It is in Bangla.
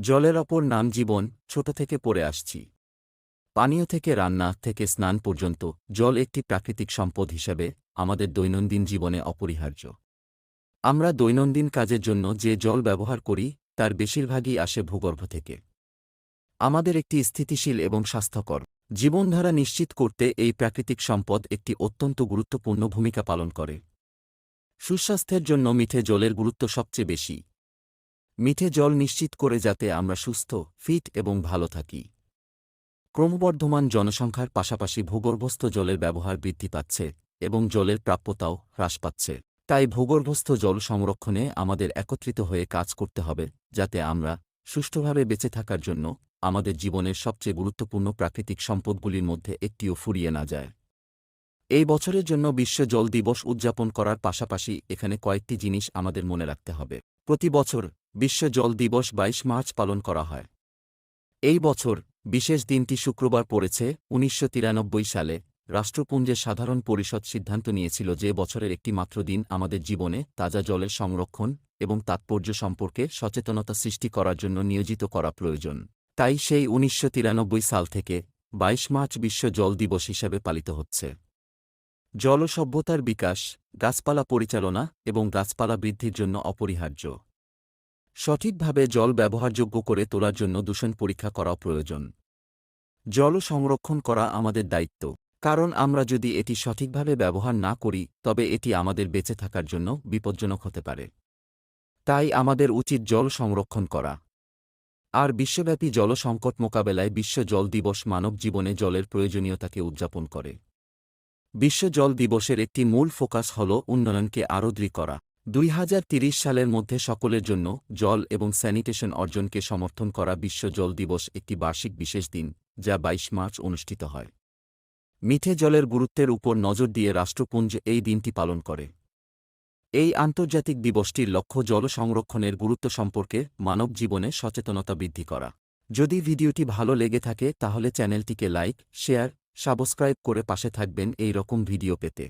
জলের অপর নাম জীবন, ছোট থেকে পড়ে আসছি। পানীয় থেকে রান্না থেকে স্নান পর্যন্ত জল একটি প্রাকৃতিক সম্পদ হিসেবে আমাদের দৈনন্দিন জীবনে অপরিহার্য। আমরা দৈনন্দিন কাজের জন্য যে জল ব্যবহার করি, তার বেশিরভাগই আসে ভূগর্ভ থেকে। আমাদের একটি স্থিতিশীল এবং স্বাস্থ্যকর জীবনধারা নিশ্চিত করতে এই প্রাকৃতিক সম্পদ একটি অত্যন্ত গুরুত্বপূর্ণ ভূমিকা পালন করে। সুস্বাস্থ্যের জন্য মিঠে জলের গুরুত্ব সবচেয়ে বেশি। মিঠে জল নিশ্চিত করে যাতে আমরা সুস্থ, ফিট এবং ভালো থাকি। ক্রমবর্ধমান জনসংখ্যার পাশাপাশি ভূগর্ভস্থ জলের ব্যবহার বৃদ্ধি পাচ্ছে এবং জলের প্রাপ্যতাও হ্রাস পাচ্ছে। তাই ভূগর্ভস্থ জল সংরক্ষণে আমাদের একত্রিত হয়ে কাজ করতে হবে, যাতে আমরা সুষ্ঠুভাবে বেঁচে থাকার জন্য আমাদের জীবনের সবচেয়ে গুরুত্বপূর্ণ প্রাকৃতিক সম্পদগুলির মধ্যে একটিও ফুরিয়ে না যায়। এই বছরের জন্য বিশ্ব জল দিবস উদযাপন করার পাশাপাশি এখানে কয়েকটি জিনিস আমাদের মনে রাখতে হবে। প্রতি বছর বিশ্ব জল দিবস বাইশ মার্চ পালন করা হয়। এই বছর বিশেষ দিনটি শুক্রবার পড়েছে, উনিশশো তিরানব্বই সালে। রাষ্ট্রপুঞ্জের সাধারণ পরিষদ সিদ্ধান্ত নিয়েছিল যে বছরের একটি মাত্র দিন আমাদের জীবনে তাজা জলের সংরক্ষণ এবং তাৎপর্য সম্পর্কে সচেতনতা সৃষ্টি করার জন্য নিয়োজিত করা প্রয়োজন। তাই সেই উনিশশো তিরানব্বই সাল থেকে বাইশ মার্চ বিশ্ব জল দিবস হিসেবে পালিত হচ্ছে। জল সভ্যতার বিকাশ, গাছপালা পরিচালনা এবং গাছপালা বৃদ্ধির জন্য অপরিহার্য। সঠিকভাবে জল ব্যবহারযোগ্য করে তোলার জন্য দূষণ পরীক্ষা করা প্রয়োজন। জল সংরক্ষণ করা আমাদের দায়িত্ব, কারণ আমরা যদি এটি সঠিকভাবে ব্যবহার না করি, তবে এটি আমাদের বেঁচে থাকার জন্য বিপজ্জনক হতে পারে। তাই আমাদের উচিত জল সংরক্ষণ করা। আর বিশ্বব্যাপী জল সংকট মোকাবেলায় বিশ্ব জল দিবস মানব জীবনে জলের প্রয়োজনীয়তাকে উদযাপন করে। বিশ্ব জল দিবসের একটি মূল ফোকাস হল উন্নয়নকে আরও করা। দুই সালের মধ্যে সকলের জন্য জল এবং স্যানিটেশন অর্জনকে সমর্থন করা বিশ্ব জল দিবস একটি বার্ষিক বিশেষ দিন, যা ২২ মার্চ অনুষ্ঠিত হয়। মিঠে জলের গুরুত্বের উপর নজর দিয়ে রাষ্ট্রপুঞ্জ এই দিনটি পালন করে। এই আন্তর্জাতিক দিবসটির লক্ষ্য জল সংরক্ষণের গুরুত্ব সম্পর্কে মানব জীবনে সচেতনতা বৃদ্ধি করা। যদি ভিডিওটি ভালো লেগে থাকে, তাহলে চ্যানেলটিকে লাইক, শেয়ার, সাবস্ক্রাইব করে পাশে থাকবেন এই রকম ভিডিও পেতে।